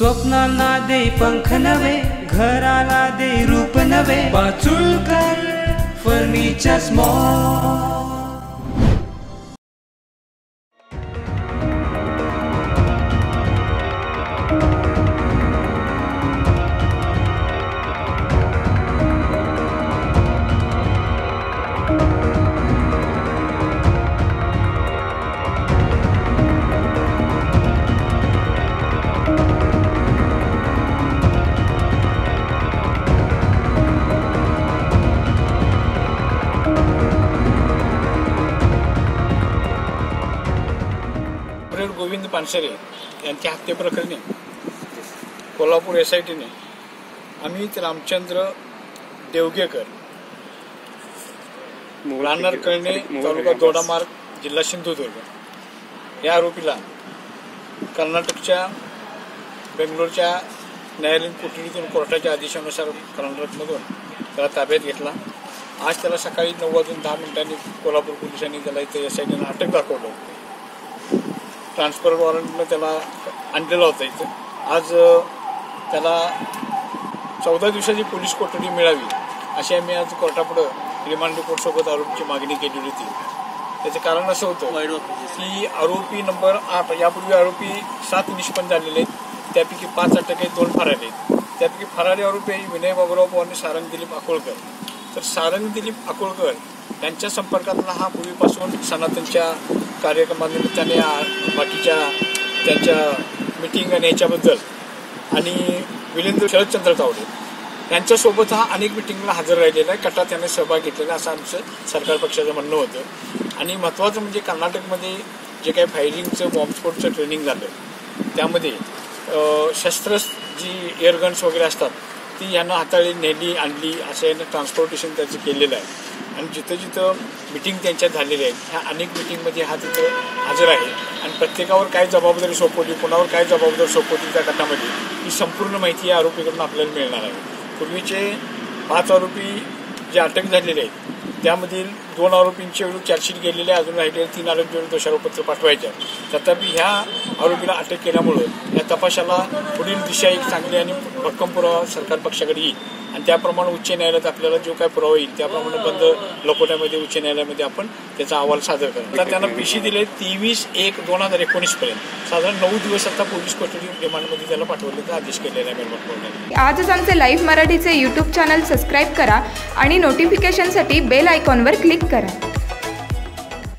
स्वप्नांना दे पंख नवे घराला दे रूप नवे पाचुळकर फर्निचर स्मॉल गोविंद पानसरे यांच्या हत्येप्रकरणी कोल्हापूर एस आय टीने अमित रामचंद्र देवगेकर राहणार कळणे तालुका दोडामार्ग जिल्हा सिंधुदुर्ग. या आरोपीला कर्नाटकच्या बेंगलोरच्या न्यायालयीन कोठडीतून कोर्टाच्या आदेशानुसार कर्नाटकमधून त्याला ताब्यात घेतला. आज त्याला सकाळी नऊ वाजून दहा मिनिटांनी कोल्हापूर पोलिसांनी त्याला इथे एस आय टीनं अटक दाखवलं. ट्रान्सफर वॉरंटनं त्याला आणलेला होता इथं. आज त्याला चौदा दिवसाची पोलीस कोठडी मिळावी अशी आम्ही आज कोर्टापुढं रिमांड रिपोर्टसोबत आरोपीची मागणी केलेली होती. त्याचं कारण असं होतं की आरोपी नंबर आठ यापूर्वी आरोपी सात निष्पन्न झालेले आहेत. त्यापैकी पाच अटक आहेत दोन फरारी आहेत. त्यापैकी फरारी आरोपी विनय बाबुराव पवार आणि सारंग दिलीप अकोळकर. तर सारंग दिलीप अकोळकर यांच्या संपर्कातला हा पूर्वीपासून सनातनच्या कार्यक्रमानिमित्ताने बाकीच्या त्यांच्या मिटिंग आणि याच्याबद्दल. आणि विलेंद्र शरदचंद्र तावडे यांच्यासोबत हा अनेक मिटिंगला हजर राहिलेला आहे. कटात त्यांनी सहभाग घेतलेला असं आमचं सरकार पक्षाचं म्हणणं होतं. आणि महत्त्वाचं म्हणजे कर्नाटकमध्ये जे काही फायरिंगचं बॉम्बस्फोटचं ट्रेनिंग झालं त्यामध्ये शस्त्र जी एअरगन्स वगैरे असतात ती यांना हाताळली नेली आणली असं यांना ट्रान्सपोर्टेशन त्याचं केलेलं आहे. आणि जिथं जिथं मिटिंग त्यांच्या झालेल्या आहेत ह्या अनेक मिटिंगमध्ये हा तिथं हजर आहे. आणि प्रत्येकावर काय जबाबदारी सोपवली कोणावर काय जबाबदारी सोपवली त्या गटामध्ये ही संपूर्ण माहिती या आरोपीकडून आपल्याला मिळणार आहे. पूर्वीचे पाच आरोपी जे अटक झालेले आहेत त्यामधील दोन आरोपींच्या विरुद्ध चार्जशीट गेलेले अजून राहिलेले तीन आरोपींविरुद्ध दोषारोपत्र पाठवायचे तथापि ह्या आरोपीला अटक केल्यामुळं या तपासाला पुढील दिशा एक चांगली आणि भक्कम पुरावा सरकार पक्षाकडे येईल. आणि त्याप्रमाणे उच्च न्यायालयात आपल्याला जो काय पुरावा येईल त्याप्रमाणे बंद लकोट्यामध्ये उच्च न्यायालयामध्ये आपण त्याचा अहवाल सादर करू. तर त्यांना पीसी दिले तेवीस एक दोन हजार एकोणीस पर्यंत. साधारण नऊ दिवस आता पोलीस कस्टडी रिमांडमध्ये त्याला पाठवल्याचा आदेश केलेला आहे आजच आमचे लाईव्ह मराठीचे यूट्यूब चॅनल सबस्क्राईब करा आणि नोटिफिकेशनसाठी बेल आयकॉनवर क्लिक करा.